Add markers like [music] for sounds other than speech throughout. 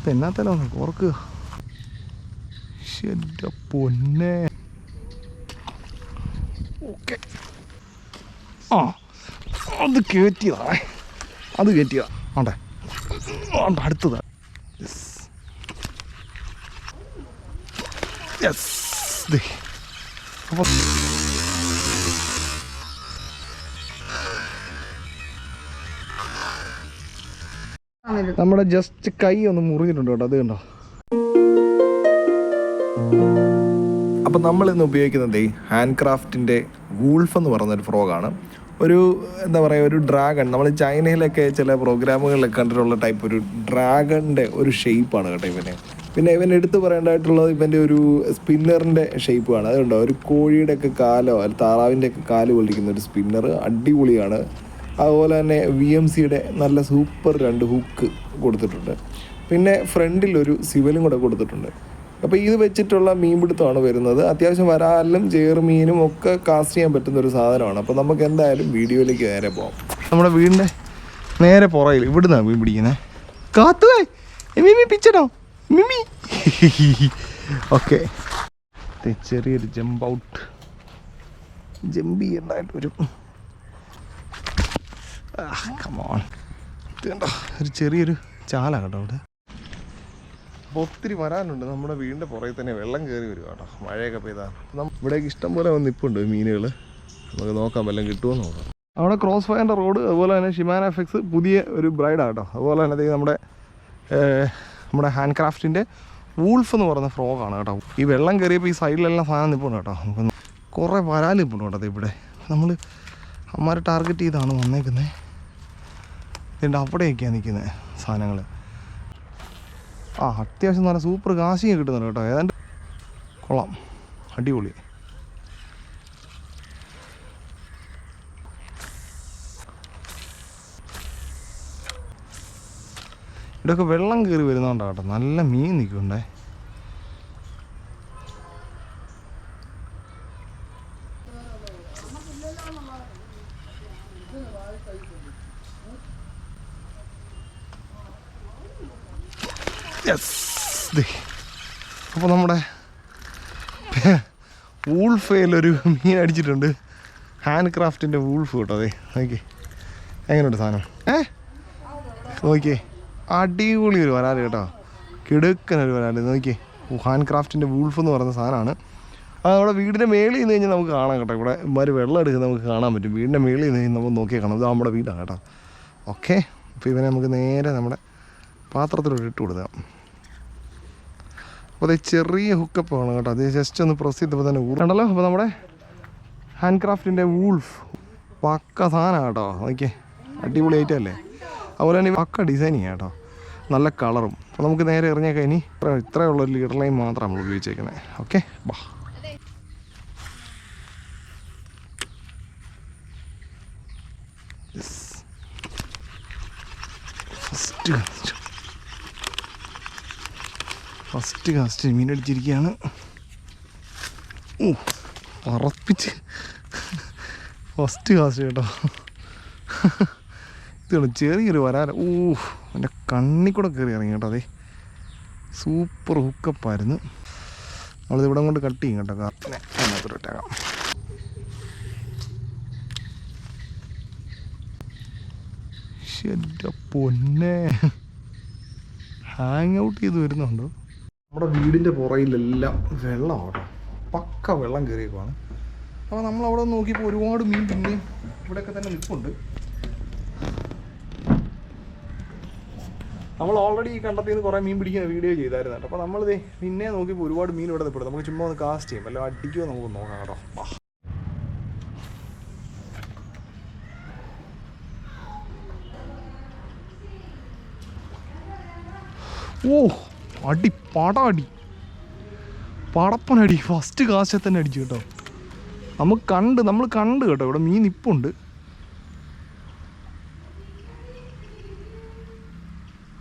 ഇപ്പം എന്നാത്തല്ലോ ഒന്ന് ഓർക്കുക എന്റെ പൊന്നെ. ഓക്കെ. ആ അത് കയറ്റിയതാണേ അത് കയറ്റിയതാ ആണ്ടെ. ആണ്ടെ അടുത്തതാ. യെസ് യെസ് അപ്പോൾ നമ്മുടെ ജസ്റ്റ് കൈ ഒന്ന് മുറിഞ്ഞിട്ടുണ്ട് കേട്ടോ അത് കണ്ടോ? അപ്പം നമ്മൾ ഇന്ന് ഉപയോഗിക്കുന്നത് ഹാൻഡ് ക്രാഫ്റ്റിന്റെ വൂൾഫ് എന്ന് പറയുന്നൊരു ഫ്രോഗാണ് ഒരു എന്താ പറയുക ഒരു ഡ്രാഗൺ നമ്മൾ ചൈനയിലൊക്കെ ചില പ്രോഗ്രാമുകളിലൊക്കെ കണ്ടിട്ടുള്ള ടൈപ്പ് ഒരു ഡ്രാഗണിന്റെ ഒരു ഷേപ്പാണ് കേട്ടോ ഇവന്. പിന്നെ ഇവൻ എടുത്തു പറയേണ്ടതായിട്ടുള്ളത് ഇവന്റെ ഒരു സ്പിന്നറിന്റെ ഷേപ്പാണ് അതുകൊണ്ടോ ഒരു കോഴിയുടെ ഒക്കെ കാലോ അല്ല താറാവിന്റെ ഒക്കെ കാൽ കൊള്ളിക്കുന്ന ഒരു സ്പിന്നർ അടിപൊളിയാണ്. അതുപോലെ തന്നെ വി എം സിയുടെ നല്ല സൂപ്പർ രണ്ട് ഹുക്ക് കൊടുത്തിട്ടുണ്ട്. പിന്നെ ഫ്രണ്ടിലൊരു സിവലും കൂടെ കൊടുത്തിട്ടുണ്ട്. അപ്പോൾ ഇത് വെച്ചിട്ടുള്ള മീൻ പിടുത്തമാണ് വരുന്നത്. അത്യാവശ്യം വരാലും ചേറുമീനും ഒക്കെ കാസ്റ്റ് ചെയ്യാൻ പറ്റുന്ന ഒരു സാധനമാണ്. അപ്പോൾ നമുക്ക് എന്തായാലും വീഡിയോയിലേക്ക് നേരെ പോകാം നമ്മുടെ വീടിന്റെ നേരെ പുറകിൽ ഇവിടുന്നാണ് മീൻ പിടിക്കുന്നത് കാത്തുവേ മിമി പിച്ചടോ. മിമി. ഓക്കെ ചെറിയൊരു ജമ്പ് ഔട്ട് ജമ്പ് ചെയ്യണ്ടായിട്ട് വരും. കമോൺ ഒരു ചെറിയൊരു ചാല കേട്ടോ അവിടെ. അപ്പോൾ ഒത്തിരി വരാനുണ്ട്. നമ്മുടെ വീടിന്റെ പുറകെ തന്നെ വെള്ളം കയറി വരും കേട്ടോ. മഴയൊക്കെ പെയ്താൽ ഇവിടേക്ക് ഇഷ്ടം പോലെ വന്ന് നിൽപ്പുണ്ട് മീനുകൾ നമുക്ക് നോക്കാം വല്ലതും കിട്ടുമോ നോക്കാം. അവിടെ ക്രോസ് ഫയറിന്റെ റോഡ് അതുപോലെ തന്നെ ഷിമാന എഫക്സ് പുതിയ ഒരു ബ്രൈഡാണ് കേട്ടോ. അതുപോലെ തന്നെ നമ്മുടെ നമ്മുടെ ഹാൻഡ് ക്രാഫ്റ്റിന്റെ വൂൾഫ് എന്ന് പറയുന്ന ഫ്രോഗാണ് കേട്ടോ. ഈ വെള്ളം കയറിയപ്പോൾ ഈ സൈഡിലെല്ലാം സാധനം നിൽപ്പുണ്ട് കേട്ടോ. നമുക്ക് കുറേ വരാൽ നിൽപ്പുണ്ട് കേട്ടോ ഇവിടെ. നമ്മൾ അമ്മമാരെ ടാർഗറ്റ് ചെയ്താണ് വന്നേക്കുന്നത് ഇതിന്റെ അവിടെയൊക്കെയാണ് നിൽക്കുന്നത് സാധനങ്ങൾ. ആ അത്യാവശ്യം നല്ല സൂപ്പർ കാശിയും കിട്ടുന്നുണ്ട് കേട്ടോ. ഏതാണ്ട് കൊള്ളാം. അടിപൊളി. ഇവിടെയൊക്കെ വെള്ളം കയറി വരുന്നതുകൊണ്ടാണ് കേട്ടോ. നല്ല മീൻ നിൽക്കുന്നുണ്ടേ. യെസ് അപ്പോൾ നമ്മുടെ വൂൾഫയിലൊരു മീൻ അടിച്ചിട്ടുണ്ട്. ഹാൻഡ് ക്രാഫ്റ്റിന്റെ വൂൾഫ് കേട്ടോ അതെ നോക്കി എങ്ങനെയുണ്ട് സാധനം? ഏ? നോക്കിയേ. അടിപൊളി ഒരു വരാറ് കേട്ടോ. കിടുക്കനൊരു വരാറ് നോക്കിയേ. ഹാൻഡ് ക്രാഫ്റ്റിന്റെ വൂൾഫ് എന്ന് പറയുന്ന സാധനമാണ്. അത് നമ്മുടെ വീടിന്റെ മേളിൽ നിന്ന് കഴിഞ്ഞാൽ നമുക്ക് കാണാം കേട്ടോ. ഇവിടെ ഇമാര് വെള്ളം എടുക്കുന്നത് നമുക്ക് കാണാൻ പറ്റും. വീടിന്റെ മേളിൽ നിന്ന് കഴിഞ്ഞാൽ നമുക്ക് നോക്കിയാൽ കാണാം. ഇത് നമ്മുടെ വീടാണ് കേട്ടോ. ഓക്കെ. അപ്പോൾ ഇവനെ നമുക്ക് നേരെ നമ്മുടെ പാത്രത്തിലോട്ട് ഇട്ട് കൊടുക്കാം. അപ്പോൾ അത് ചെറിയ ഹുക്കപ്പ് ആണ് കേട്ടോ. അത് ജസ്റ്റ് ഒന്ന് പ്രസ് ചെയ്തപ്പോൾ തന്നെ ഉണ്ടല്ലോ അപ്പോൾ നമ്മുടെ ഹാൻഡ് ക്രാഫ്റ്റിന്റെ വൂൾഫ് പക്ക സാധനമാണ് കേട്ടോ. നോക്കിയേ. അടിപൊളി ഐറ്റമല്ലേ അതുപോലെ തന്നെ പക്ക ഡിസൈനിങ് കേട്ടോ. നല്ല കളറും അപ്പോൾ നമുക്ക് നേരെ എറിഞ്ഞേക്കാം ഇനി. ഇത്ര ഇത്രയുള്ള ഒരു ലീഡർ ലൈൻ മാത്രം നമ്മൾ ഉപയോഗിച്ചേക്കുന്നത് ഓക്കെ ബാ. ഫസ്റ്റ് ഫസ്റ്റ് കാസ്റ്റ് മീൻ അടിച്ചിരിക്കുകയാണ് ഓ പറപ്പിച്ച്. ഫസ്റ്റ് കാസ്റ്റ് കേട്ടോ. ഇതാണ് ചെറിയൊരു വരാല ഓ എന്റെ കണ്ണി കൂടെ കയറി ഇറങ്ങി കേട്ടോ അതെ. സൂപ്പർ ഹുക്കപ്പായിരുന്നു നമ്മളിത് ഇവിടെ കൊണ്ട് കട്ട് ചെയ്യും കേട്ടോ കാർത്തിനെ അതിനകത്ത് ഇട്ടേക്കാം. എന്റെ പൊന്നെ. ഹാങ് ഔട്ട് ചെയ്ത് വരുന്നുണ്ടോ? നമ്മുടെ വീടിന്റെ പുറയിലെല്ലാം വെള്ളമാണ് പക്ക വെള്ളം കയറിയേക്കുവാണ്. അപ്പോൾ നമ്മൾ അവിടെ നോക്കിയപ്പോൾ ഒരുപാട് മീൻ പിന്നെ ഇവിടെയൊക്കെ തന്നെ നിൽപ്പുണ്ട്. നമ്മൾ ഓൾറെഡി ഈ കണ്ടത്തിൽ നിന്ന് കുറേ മീൻ പിടിക്കുന്ന വീഡിയോ ചെയ്തായിരുന്നു കേട്ടോ. അപ്പോൾ നമ്മളിത് പിന്നെ നോക്കിയപ്പോൾ ഒരുപാട് മീൻ ഇവിടെ നിൽപ്പുണ്ട്. നമുക്ക് ചുമ്മാ ഒന്ന് കാസ്റ്റ് ചെയ്യും. വല്ല അടിക്കുമോ നമുക്ക് നോക്കാം കേട്ടോ. ഓ അടി പട അടി. പടപ്പനടി ഫസ്റ്റ് കാശെ തന്നെ അടിച്ചു കേട്ടോ. നമുക്ക് കണ്ട് നമ്മൾ കണ്ട് കേട്ടോ ഇവിടെ മീൻ നിപ്പുണ്ട്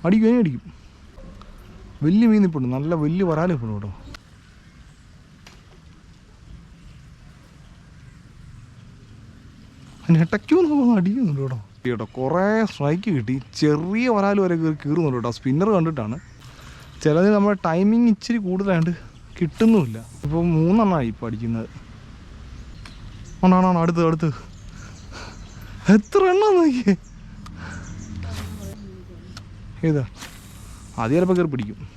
അടിക്കും അതിനെ അടിക്കും. വലിയ മീൻ നിപ്പുണ്ട് നല്ല വലിയ വരാൽ നിപ്പുണ്ട് കേട്ടോ. അതിനിടയ്ക്കോ നമുക്ക് അടിക്കുന്നുണ്ട് കേട്ടോ. കേട്ടോ കുറേ സ്ട്രൈക്ക് കിട്ടി. ചെറിയ വരാൽ വരെ കീറുന്നുണ്ട് കേട്ടോ. സ്പിന്നർ കണ്ടിട്ടാണ്. ചിലത് നമ്മുടെ ടൈമിങ് ഇച്ചിരി കൂടുതലായിട്ട് കിട്ടുന്നുമില്ല. ഇപ്പോൾ മൂന്നെണ്ണമായി ഇപ്പോൾ അടിക്കുന്നത്. ഒന്നാണോ അടുത്ത് അടുത്ത്? എത്ര എണ്ണം നോക്കിയേ? ഏതാ? അത് ചിലപ്പോൾ കയറി പിടിക്കും.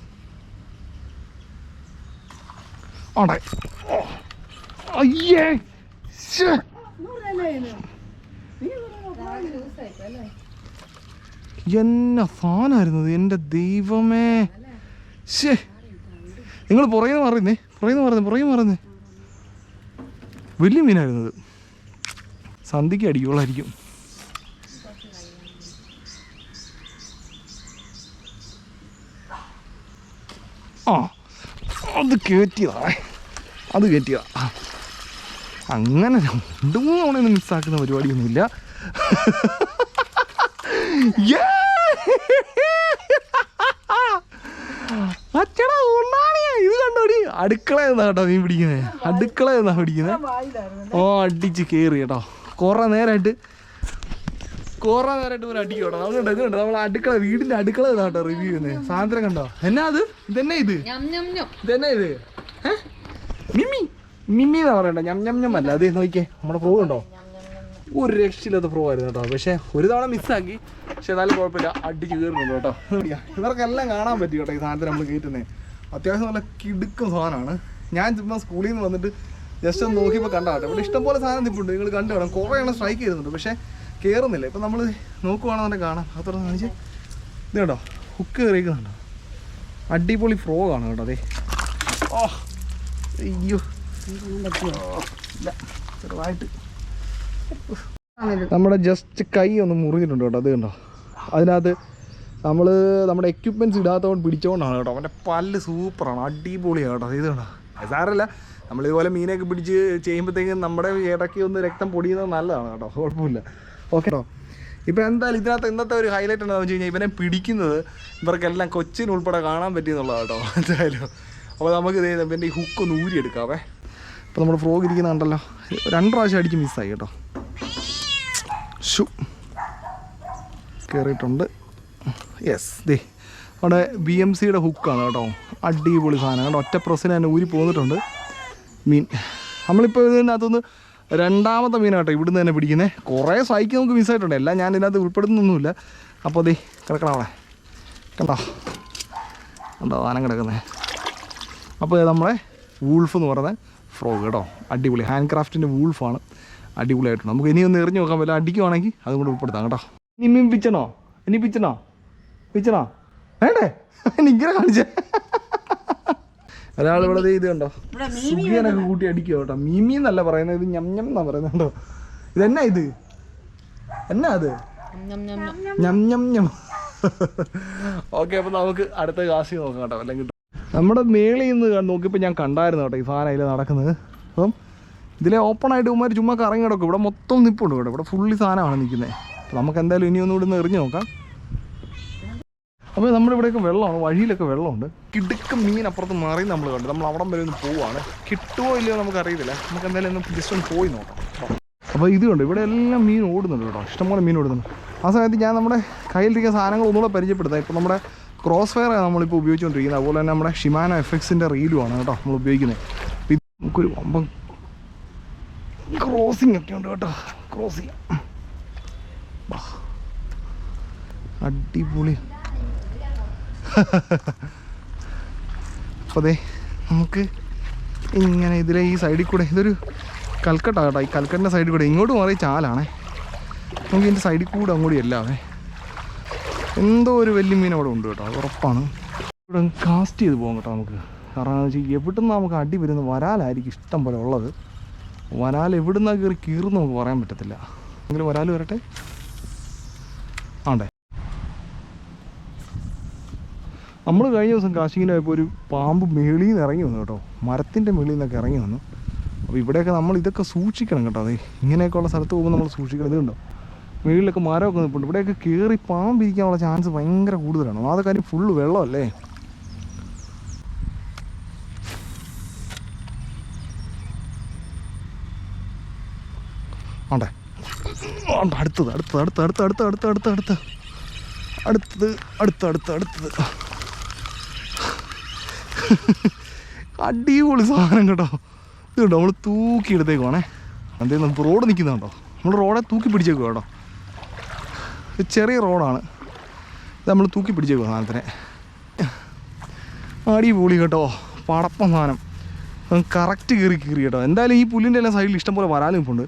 ആണ്ടെ. അയ്യേ. എന്നാ സാധനമായിരുന്നത് എന്റെ ദൈവമേ! ശേ നിങ്ങൾ പുറകെ പറയുന്നേ പുറകെ മാറുന്നേ പുറകെ മാറുന്നേ. വലിയ മീനായിരുന്നത്. സന്ധിക്ക് അടിക്കുള്ളായിരിക്കും ആ അത് കയറ്റിയതാ അത് കയറ്റിയതാ അങ്ങനെ രണ്ട് മൂന്ന് തവണയൊന്നും മിസ്സാക്കുന്ന പരിപാടിയൊന്നുമില്ല. [laughs] അടുക്കള എന്നാ കേട്ടോ മീൻ പിടിക്കുന്നത് അടുക്കള എന്നാ പിടിക്കുന്നത് ഓ അടിച്ച് കയറി കേട്ടോ കുറേ നേരമായിട്ട് കുറേ നേരമായിട്ട് ഒരു അടിക്കും കേട്ടോ. നമ്മൾ കണ്ടോ ഇത് കണ്ടോ നമ്മൾ അടുക്കള വീടിന്റെ അടുക്കള എന്നാ കേട്ടോ റിവ്യൂ ചെയ്യുന്നത് സാധനം കണ്ടോ? എന്നാ അത്? ഇതെന്നെ ഇത്? ഇതെന്നെ ഇത്? മിമ്മി. മിമ്മി എന്നാ പറയണ്ട? ഞം ഞം ഞം അല്ല. അത് നോക്കിയേ നമ്മുടെ പ്രോ ഉണ്ടോ ഒരു രക്ഷയില്ലാത്ത പ്രോ ആയിരുന്നു കേട്ടോ. പക്ഷെ ഒരു തവണ മിസ്സാക്കി പക്ഷെ എന്നാലും കുഴപ്പമില്ല. അടിച്ച് കയറുന്നുണ്ട് കേട്ടോ. ഇവർക്കെല്ലാം കാണാൻ പറ്റി കേട്ടോ ഈ സാധനത്തിന് നമ്മൾ കയറ്റുന്നത് അത്യാവശ്യം നല്ല കിടുക്കും സാധനമാണ്. ഞാൻ ചുമ്മാ സ്കൂളിൽ നിന്ന് വന്നിട്ട് ജസ്റ്റ് ഒന്ന് നോക്കിയപ്പോൾ കണ്ടാട്ടെ. ഇവിടെ ഇഷ്ടംപോലെ സാധനം നിൽപ്പുണ്ട് നിങ്ങൾ കണ്ടു വേണം കുറേ എണ്ണം സ്ട്രൈക്ക് ചെയ്യുന്നുണ്ട്. പക്ഷേ കയറുന്നില്ല ഇപ്പം നമ്മൾ നോക്കുവാണെന്നുണ്ടെങ്കിൽ കാണാം. അത്ര കാണിച്ച്. ഇത് കേട്ടോ ഹുക്ക് കയറിയിരിക്കുന്നുണ്ടോ അടിപൊളി ഫ്രോഗാണ് കേട്ടോ അതെ ഓ അയ്യോ. ചെറുതായിട്ട്. നമ്മുടെ ജസ്റ്റ് കൈ ഒന്ന് മുറിഞ്ഞിട്ടുണ്ട് കേട്ടോ. അത് കണ്ടോ? അതിനകത്ത് നമ്മൾ നമ്മുടെ എക്യുപ്മെന്റ്സ് ഇടാത്തതുകൊണ്ട് പിടിച്ചോണ്ടാണ് കേട്ടോ. അവന്റെ പല്ല് സൂപ്പറാണ് അടിപൊളിയാണ് കേട്ടോ. ഇത് കണ്ടോ? സാരല്ല. ഇതുപോലെ മീനൊക്കെ പിടിച്ച് ചെയ്യുമ്പോഴത്തേക്കും നമ്മുടെ ഇടയ്ക്ക് ഒന്ന് രക്തം പൊടിയുന്നത് നല്ലതാണ് കേട്ടോ. കുഴപ്പമില്ല. ഓക്കെ ഇപ്പോൾ എന്തായാലും ഇതിനകത്ത് ഇന്നത്തെ ഒരു ഹൈലൈറ്റ് എന്താണെന്ന് വെച്ച് കഴിഞ്ഞാൽ ഇവനെ പിടിക്കുന്നത് ഇവർക്കെല്ലാം കൊച്ചിന് ഉൾപ്പെടെ കാണാൻ പറ്റിയെന്നുള്ളതാണ് കേട്ടോ. എന്തായാലും. അപ്പോൾ നമുക്ക് ഇത് ഇവന്റെ ഈ ഹുക്ക് ഒന്ന് ഊരി എടുക്കാവേ ഇപ്പോൾ നമ്മുടെ ഫ്രോഗ് ഇരിക്കുന്നുണ്ടല്ലോ. രണ്ട് പ്രാവശ്യം അടിച്ച് മിസ്സായി കേട്ടോ. ഷു. കയറിയിട്ടുണ്ട് യെസ് ദേ അവിടെ ബി എം സിയുടെ ഹുക്കാണ് കേട്ടോ. അടിപൊളി സാധനം. കേട്ടോ ഒറ്റ പ്രസ്സിന് തന്നെ ഊരി പോന്നിട്ടുണ്ട്. മീൻ നമ്മളിപ്പോൾ ഇതിനകത്തുനിന്ന് രണ്ടാമത്തെ മീനാട്ടോ ഇവിടുന്ന് തന്നെ പിടിക്കുന്നത് കുറേ സൈക്ക് നമുക്ക് മിസ്സായിട്ടുണ്ട് എല്ലാം ഞാൻ ഇതിനകത്ത് ഉൾപ്പെടുന്നൊന്നുമില്ല അപ്പോൾ ദേ കിടക്കണം അവിടെ. കണ്ടോ കണ്ടോ ആനം കിടക്കുന്നത് അപ്പോൾ ഇത് നമ്മളെ വൂൾഫ് എന്ന് പറയുന്നത് ഫ്രോഗ് കേട്ടോ. അടിപൊളി. ഹാൻഡ് ക്രാഫ്റ്റിന്റെ വൂൾഫാണ് അടിപൊളിയായിട്ടുണ്ട്. നമുക്ക് ഇനി ഒന്ന് എറിഞ്ഞു നോക്കാൻ പറ്റില്ല അടിക്കുവാണെങ്കിൽ അതും കൂടെ ഉൾപ്പെടുത്താം കേട്ടോ. ഇനി മീൻ പിച്ചണോ? ഇനി പിച്ചണോ? പിച്ചണോ വേണ്ടേ? [laughs] ഇങ്ങനെ കാണിച്ചേ. ഒരാൾ ഇവിടെ ദേ ഇത് കണ്ടോ? സുഖിയനൊക്കെ കൂട്ടി അടിക്കുക കേട്ടോ. മീമി എന്നല്ല പറയുന്നത് ഇത് ഞം ഞം എന്നാ പറയുന്നത് കേട്ടോ ഇതെന്നാ ഇത്? എന്നാ അത്? ഞം ഞം ഞം ഓക്കെ അപ്പൊ നമുക്ക് അടുത്ത കാശി നോക്കാം കേട്ടോ. അല്ലെങ്കിൽ നമ്മുടെ മേളിൽ നിന്ന് നോക്കിയപ്പോൾ ഞാൻ കണ്ടായിരുന്നു കേട്ടോ ഈ സാധനം അതിൽ നടക്കുന്നത്. അപ്പം ഇതിലെ ഓപ്പൺ ആയിട്ട് ഉമ്മാർ ചുമ്മാ കറങ്ങി കിടക്കും ഇവിടെ മൊത്തം നിപ്പുണ്ട് കേട്ടോ. ഇവിടെ ഫുള്ളി സാധനമാണ് നിൽക്കുന്നത്. അപ്പോൾ നമുക്ക് എന്തായാലും ഇനി ഒന്നുകൂടി ഒന്ന് എറിഞ്ഞ് നോക്കാം. അപ്പോൾ നമ്മുടെ ഇവിടെയൊക്കെ വെള്ളമാണ് വഴിയിലൊക്കെ വെള്ളമുണ്ട്. കിടുക്കം മീൻ അപ്പുറത്ത് മാറി നമ്മൾ കണ്ടു. നമ്മൾ അവിടം വരെ ഒന്ന് പോവാണ്. കിട്ടുമോ ഇല്ലയോ നമുക്ക് അറിയത്തില്ല നമുക്ക് എന്തായാലും ഒന്ന് ജസ്റ്റ് ഒന്ന് പോയി നോക്കാം. അപ്പൊ അപ്പോൾ ഇത് കണ്ടു ഇവിടെ എല്ലാം മീൻ ഓടുന്നുണ്ട് കേട്ടോ. ഇഷ്ടംപോലെ മീൻ ഓടുന്നുണ്ട്. ആ സമയത്ത് ഞാൻ നമ്മുടെ കയ്യിലിരിക്കുന്ന സാധനങ്ങൾ ഒന്നുകൂടെ പരിചയപ്പെടുത്താം. ഇപ്പോൾ നമ്മുടെ ക്രോസ് ഫയർ നമ്മളിപ്പോൾ ഉപയോഗിച്ചുകൊണ്ടിരിക്കുന്നത്. അതുപോലെ തന്നെ നമ്മുടെ ഷിമാന എഫക്സിന്റെ റീലുമാണ് കേട്ടോ നമ്മൾ ഉപയോഗിക്കുന്നത്. നമുക്കൊരു വമ്പം ക്രോസിംഗ് ഒക്കെ ഉണ്ട് കേട്ടോ. ക്രോസ് ചെയ്യാം വാ. അടിപൊളി. [laughs] അപ്പോൾ അതെ നമുക്ക് ഇങ്ങനെ ഇതിലെ ഈ സൈഡിൽ കൂടെ ഇതൊരു കൽക്കട്ട കേട്ടോ. ഈ കൽക്കട്ടിന്റെ സൈഡിൽ കൂടെ ഇങ്ങോട്ട് മാറി ചാലാണേ. നമുക്ക് ഇതിന്റെ സൈഡിൽ കൂടെ അങ്ങോട്ട് അല്ലാതെ എന്തോ ഒരു വലിയ മീൻ അവിടെ ഉണ്ട് കേട്ടോ ഉറപ്പാണ്. ഇവിടെ കാസ്റ്റ് ചെയ്ത് പോകാം കേട്ടോ നമുക്ക്. കാരണം എന്ന് വെച്ചാൽ എവിടുന്ന് നമുക്ക് അടി വരുന്ന വരാലായിരിക്കും ഇഷ്ടം പോലെ ഉള്ളത്. വരാൽ എവിടുന്നാ കയറി കീറുന്ന് നമുക്ക് പറയാൻ പറ്റത്തില്ല. എങ്കിലും വരാൽ വരട്ടെ ആണ്ടേ നമ്മൾ കഴിഞ്ഞ ദിവസം കാശിങ്ങിനായപ്പോൾ ഒരു പാമ്പ് മേളിൽ നിന്ന് ഇറങ്ങി വന്നു കേട്ടോ. മരത്തിന്റെ മേളിൽ നിന്നൊക്കെ ഇറങ്ങി വന്നു. അപ്പോൾ ഇവിടെയൊക്കെ നമ്മൾ ഇതൊക്കെ സൂക്ഷിക്കണം കേട്ടോ. അതെ ഇങ്ങനെയൊക്കെയുള്ള സ്ഥലത്ത് പോകുമ്പോൾ നമ്മൾ സൂക്ഷിക്കണം. ഇതുണ്ടോ മേളിലൊക്കെ മരമൊക്കെ നിൽപ്പുണ്ട് ഇവിടെയൊക്കെ കയറി പാമ്പ് ഇരിക്കാനുള്ള ചാൻസ് ഭയങ്കര കൂടുതലാണ്. അതൊക്കെ കാര്യം ഫുള്ള് വെള്ളമല്ലേ? ആണ്ടെ. അടുത്തത് അടുത്തത് അടുത്ത അടുത്ത അടുത്ത അടുത്ത അടുത്ത അടുത്ത അടുത്തത് അടുത്ത അടുത്ത അടുത്തത്. അടിപൊളി സാധനം കേട്ടോ. ഇത് കേട്ടോ നമ്മൾ തൂക്കി എടുത്തേക്കുവാണേ എന്തേലും നമുക്ക് റോഡ് നിൽക്കുന്നുണ്ടോ നമ്മൾ റോഡെ തൂക്കി പിടിച്ചേക്കുക കേട്ടോ. ചെറിയ റോഡാണ്. ഇത് നമ്മൾ തൂക്കി പിടിച്ചേക്കുക സാധനത്തിനെ. അടിപൊളി കേട്ടോ. പടപ്പം സാധനം. കറക്റ്റ് കീറി കീറി കേട്ടോ. എന്തായാലും ഈ പുല്ലിന്റെ എല്ലാം സൈഡിൽ ഇഷ്ടംപോലെ വരാലും ഇപ്പോൾ ഉണ്ട്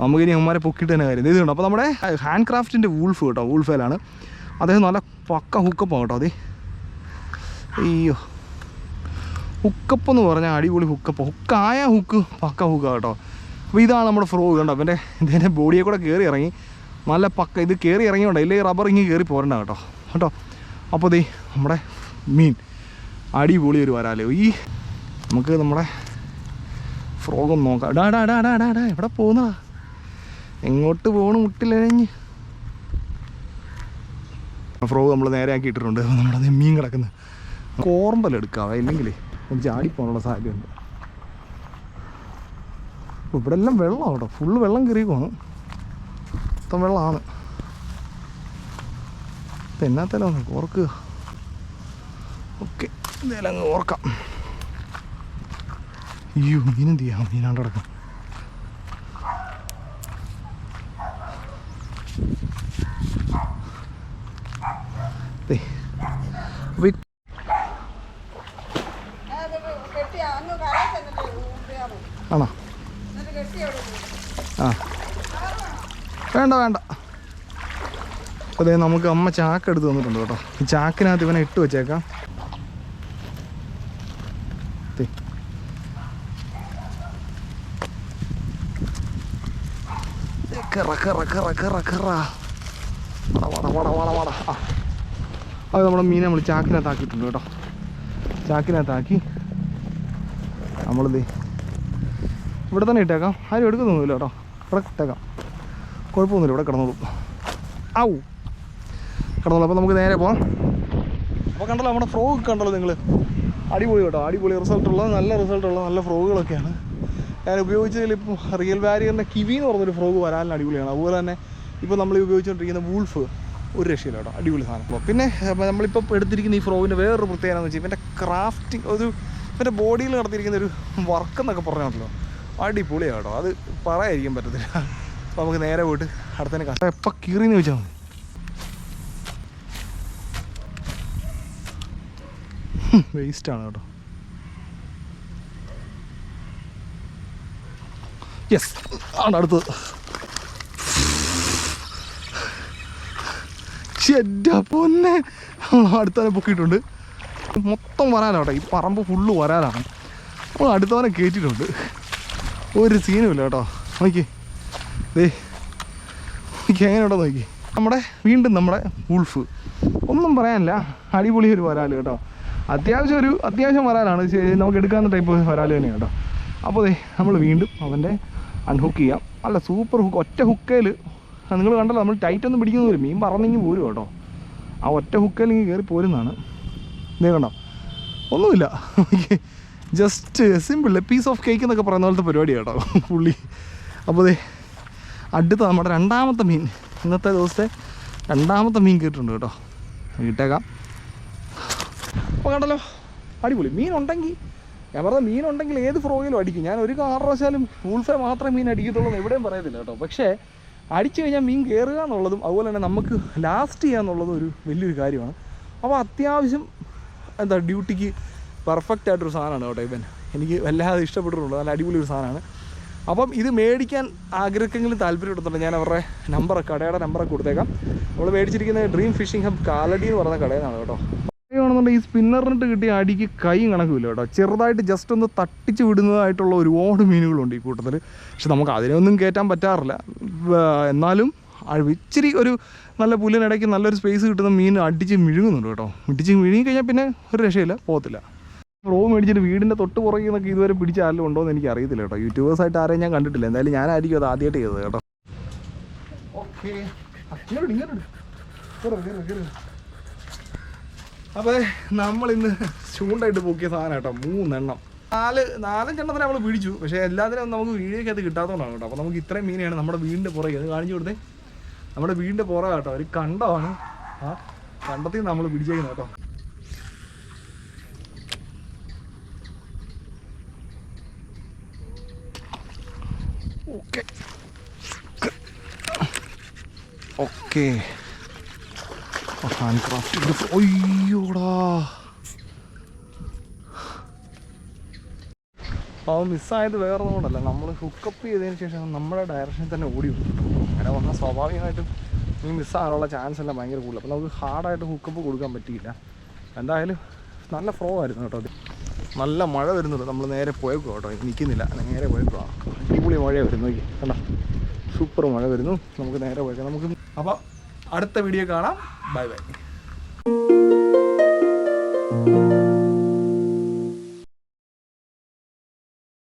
നമുക്ക് ഇനി അമ്മമാരെ പൊക്കിയിട്ട് തന്നെ കാര്യം. ഇത് കണ്ടോ അപ്പോൾ നമ്മുടെ ഹാൻഡ് ക്രാഫ്റ്റിന്റെ വൂൾഫ് കേട്ടോ വൂൾഫേലാണ് അദ്ദേഹം നല്ല പക്ക ഹുക്കപ്പാണ് കേട്ടോ അതെ. അയ്യോ. ഹുക്കപ്പ് എന്ന് പറഞ്ഞാൽ അടിപൊളി ഹുക്കപ്പ് ഹുക്കായ ഹുക്ക് പക്ക ഹുക്ക കേട്ടോ. അപ്പോൾ ഇതാണ് നമ്മുടെ ഫ്രോഗ് കണ്ടോ അപ്പം എന്റെ ഇതിന്റെ ബോഡിയെ കൂടെ കയറി ഇറങ്ങി. നല്ല പക്ക ഇത് കയറി ഇറങ്ങിയോണ്ടോ ഇല്ലേ റബ്ബർ ഇങ്ങ് കയറി പോരണ്ട കേട്ടോ. കേട്ടോ? അപ്പോൾ ദേ നമ്മുടെ മീൻ. അടിപൊളി ഒരു വരാലോ. ഈ നമുക്ക് നമ്മുടെ ഫ്രോഗ് ഒന്ന് നോക്കാം. ഡാ ഡാ ഡാ ഡാ ഡാ എവിടെ പോകുന്നതാ എങ്ങോട്ട് പോകണം മുട്ടിലഴിഞ്ഞ്? ഫ്രോഗ് നമ്മൾ നേരെ ആക്കി ഇട്ടിട്ടുണ്ട് നമ്മുടെ മീൻ കിടക്കുന്നത് കോർമ്പലെടുക്കാം ഇല്ലെങ്കിൽ എനിക്ക് ചാടിപ്പോകാനുള്ള സാധ്യതയുണ്ട്. അപ്പോൾ ഇവിടെ എല്ലാം വെള്ളമാണ് കേട്ടോ. ഫുള്ള് വെള്ളം കയറിയേക്കുവാണ് മൊത്തം വെള്ളമാണ്. എന്നാത്തല്ലോ ഒന്ന് ഓർക്കുക. ഓക്കെ എന്തായാലും അങ്ങ് ഓർക്കാം. അയ്യോ മീനെന്ത് ചെയ്യാം? മീനാണ്ട് കിടക്കാം ദേ, അപ്പൊ ഈ അത് കെട്ടി അങ്ങ് കരയിൽ ചെന്നിട്ട് ഊമ്പിയാ മതി. ആണോ. ആ. വേണ്ട വേണ്ട. അതെ നമുക്ക് അമ്മ ചാക്ക് എടുത്ത് തന്നിട്ടുണ്ട് കേട്ടോ. ഈ ചാക്കിനകത്ത് ഇവനെ ഇട്ട് വെച്ചേക്കാം. അത് നമ്മുടെ മീനെ നമ്മൾ ചാക്കിനകത്താക്കിയിട്ടുണ്ട് കേട്ടോ. ചാക്കിനകത്താക്കി. നമ്മളിത് ഇവിടെ തന്നെ ഇട്ടേക്കാം. ആരും എടുക്കുന്നൊന്നുമില്ല കേട്ടോ. ഇവിടെ ഇട്ടേക്കാം. കുഴപ്പമൊന്നുമില്ല ഇവിടെ കിടന്നോളൂ. ഔ. കിടന്നോളൂ അപ്പോൾ നമുക്ക് നേരെ പോവാം. അപ്പോൾ കണ്ടല്ലോ നമ്മുടെ ഫ്രോഗ് കണ്ടല്ലോ നിങ്ങൾ അടിപൊളി കേട്ടോ അടിപൊളി റിസൾട്ടുള്ള നല്ല റിസൾട്ടുള്ള നല്ല ഫ്രോഗുകളൊക്കെയാണ് ഞാൻ ഉപയോഗിച്ചതിൽ ഇപ്പോൾ റിയൽ വാരിയറിന്റെ കിവി എന്ന് പറഞ്ഞൊരു ഫ്രോഗ് വരാനും അടിപൊളിയാണ്. അതുപോലെ തന്നെ ഇപ്പോൾ നമ്മൾ ഉപയോഗിച്ചുകൊണ്ടിരിക്കുന്ന വൂൾഫ് ഒരു രക്ഷയില്ല കേട്ടോ അടിപൊളി സാധനം. പിന്നെ നമ്മളിപ്പോൾ എടുത്തിരിക്കുന്ന ഈ ഫ്രോഗിന്റെ വേറൊരു പ്രത്യേകത എന്ന് വെച്ചാൽ ഇവന്റെ ക്രാഫ്റ്റിംഗ് ഒരു ഇവന്റെ ബോഡിയിൽ നടത്തിയിരിക്കുന്ന ഒരു വർക്ക് എന്നൊക്കെ പറഞ്ഞാണല്ലോ. അടിപൊളിയാണ് കേട്ടോ അത് പറയാതിരിക്കാൻ പറ്റത്തില്ല. അപ്പോൾ നമുക്ക് നേരെ പോയിട്ട് അടുത്തന്നെ കഷ്ടം എപ്പോൾ കീറിയെന്ന് ചോദിച്ചാൽ മതി. വേസ്റ്റാണ് കേട്ടോ. യെസ് ആണ് അടുത്തത്. പൊന്നെ. അടുത്തവനെ പൊക്കിയിട്ടുണ്ട്. മൊത്തം വരാനാട്ടോ ഈ പറമ്പ് ഫുള്ള് വരാനാണ്. നമ്മൾ അടുത്തവനെ കയറ്റിയിട്ടുണ്ട് ഒരു സീനുമില്ല കേട്ടോ. നോക്കി. ദേ. നോക്കി എങ്ങനെയുണ്ടോ നോക്കി. നമ്മുടെ വീണ്ടും നമ്മുടെ ഉൾഫ്. ഒന്നും പറയാനില്ല. അടിപൊളി ഒരു വരാൽ കേട്ടോ. അത്യാവശ്യം ഒരു അത്യാവശ്യം വരാലാണ്. നമുക്ക് എടുക്കാവുന്ന ടൈപ്പ് വരാൽ തന്നെയാണ് കേട്ടോ. അപ്പോൾ ദേ നമ്മൾ വീണ്ടും അവന്റെ അൺഹുക്ക് ചെയ്യാം. അല്ല സൂപ്പർ ഹുക്ക് ഒറ്റ ഹുക്കയിൽ നിങ്ങൾ കണ്ടല്ലോ നമ്മൾ ടൈറ്റ് ഒന്നും പിടിക്കുന്നില്ല മീൻ പറന്നെങ്കിൽ പോരും കേട്ടോ. ആ ഒറ്റ ഹുക്കയിൽ ഇങ്ങനെ കയറി പോരുന്നതാണ്. ഇതേ കണ്ടോ? ഒന്നുമില്ല. Just simple piece of cake എന്നൊക്കെ പറയുന്ന പോലത്തെ പരിപാടി കേട്ടോ. പുള്ളി. അപ്പോൾ അതെ അടുത്ത നമ്മുടെ രണ്ടാമത്തെ മീൻ. ഇന്നത്തെ ദിവസത്തെ രണ്ടാമത്തെ മീൻ കേട്ടിട്ടുണ്ട് കേട്ടോ. കിട്ടേക്കാം അപ്പോൾ കണ്ടല്ലോ അടിപൊളി. മീൻ ഉണ്ടെങ്കിൽ ഞാൻ പറഞ്ഞ മീൻ ഉണ്ടെങ്കിൽ ഏത് ഫ്രോയിലും അടിക്കും. ഞാൻ ഒരു കാരണവശാലും വൂൾഫെ മാത്രമേ മീൻ അടിക്കത്തുള്ളൂ എവിടെയും പറയത്തില്ല കേട്ടോ. പക്ഷേ അടിച്ചു കഴിഞ്ഞാൽ മീൻ കയറുക എന്നുള്ളതും അതുപോലെ തന്നെ നമുക്ക് ലാസ്റ്റ് ചെയ്യുക എന്നുള്ളതും ഒരു വലിയൊരു കാര്യമാണ്. അപ്പോൾ അത്യാവശ്യം എന്താ ഡ്യൂട്ടിക്ക് പെർഫെക്റ്റ് ആയിട്ടൊരു സാധനമാണ് കേട്ടോ ഇവൻ. എനിക്ക് വല്ലാതെ ഇഷ്ടപ്പെട്ടിട്ടുണ്ട്. നല്ല അടിപൊളി ഒരു സാധനമാണ്. അപ്പം ഇത് മേടിക്കാൻ ആഗ്രഹമെങ്കിലും താല്പര്യപ്പെടുന്നുണ്ട്. ഞാൻ അവരുടെ നമ്പർ കടയുടെ നമ്പറൊക്കെ കൊടുത്തേക്കാം. നമ്മൾ മേടിച്ചിരിക്കുന്നത് ഡ്രീം ഫിഷിംഗ് ഹബ് കാലടി എന്ന് പറയുന്ന കടയിൽ കേട്ടോ. ണെന്നുണ്ടെങ്കിൽ ഈ സ്പിന്നറിനിട്ട് കിട്ടിയ അടിക്ക് കൈ കണക്കില്ല കേട്ടോ. ചെറുതായിട്ട് ജസ്റ്റ് ഒന്ന് തട്ടിച്ച് വിടുന്നതായിട്ടുള്ള ഒരുപാട് മീനുകളുണ്ട് ഈ കൂട്ടത്തിൽ പക്ഷെ നമുക്ക് അതിനൊന്നും കയറ്റാൻ പറ്റാറില്ല. എന്നാലും ഇച്ചിരി ഒരു നല്ല പുല്ലിനിടയ്ക്ക് നല്ലൊരു സ്പേസ് കിട്ടുന്ന മീൻ അടിച്ച് മിഴുങ്ങുന്നുണ്ട് കേട്ടോ. ഇടിച്ച് മിഴുങ്ങി കഴിഞ്ഞാൽ പിന്നെ ഒരു രക്ഷയില്ല പോകത്തില്ല. റോ മേടിച്ചിട്ട് വീടിന്റെ തൊട്ട് പുറകിൽ നിന്നൊക്കെ ഇതുവരെ പിടിച്ച ആരും ഉണ്ടോ എന്ന് എനിക്ക് അറിയത്തില്ല കേട്ടോ. യൂട്യൂബേഴ്സായിട്ട് ആരെയും ഞാൻ കണ്ടിട്ടില്ല. എന്തായാലും ഞാനായിരിക്കും അത് ആദ്യമായിട്ട് ചെയ്തത് കേട്ടോ. അപ്പൊ നമ്മൾ ഇന്ന് ചൂണ്ടായിട്ട് പൊക്കിയ സാധനം കേട്ടോ. മൂന്നെണ്ണം. നാല് നാലഞ്ചെണ്ണത്തിന് നമ്മൾ പിടിച്ചു. പക്ഷേ എല്ലാത്തിനും നമുക്ക് വീഡിയോക്കകത്ത് കിട്ടാത്തതുകൊണ്ടാണ് കേട്ടോ. അപ്പോൾ നമുക്ക് ഇത്രയും മീനെയാണ് നമ്മുടെ വീടിന്റെ പുറകെ. അത് കാണിച്ചു കൊടുത്തേ. നമ്മുടെ വീടിന്റെ പുറകെ കേട്ടോ. ഒരു കണ്ടമാണ്. ആ കണ്ടത്തിൽ നമ്മൾ പിടിച്ചേക്കുന്നത് കേട്ടോ. ഓക്കെ. ഹാൻഡ് ക്രാഫ്റ്റ് ഇത് ഒയ്യോടാ അവൻ മിസ്സായത് വേറെ ഒന്നുമല്ല നമ്മൾ ഹുക്കപ്പ് ചെയ്തതിന് ശേഷം നമ്മുടെ ഡയറക്ഷനിൽ തന്നെ ഓടി അങ്ങനെ വന്നാൽ സ്വാഭാവികമായിട്ടും ഈ മിസ്സാകാനുള്ള ചാൻസ് എല്ലാം ഭയങ്കര കൂടുതൽ അപ്പോൾ നമുക്ക് ഹാർഡായിട്ട് ഹുക്കപ്പ് കൊടുക്കാൻ പറ്റിയില്ല. എന്തായാലും നല്ല ഫ്രോ ആയിരുന്നു കേട്ടോ നല്ല മഴ വരുന്നുണ്ട്. നമ്മൾ നേരെ പോയേക്കോ കേട്ടോ. നിൽക്കുന്നില്ല. നേരെ പോയേക്കോ അടിപൊളി മഴ വരുന്നു നോക്കി. കണ്ടോ? സൂപ്പർ മഴ വരുന്നു. നമുക്ക് നേരെ പോയേക്കാം നമുക്ക് അപ്പോൾ അടുത്ത വീഡിയോ കാണാം. Bye bye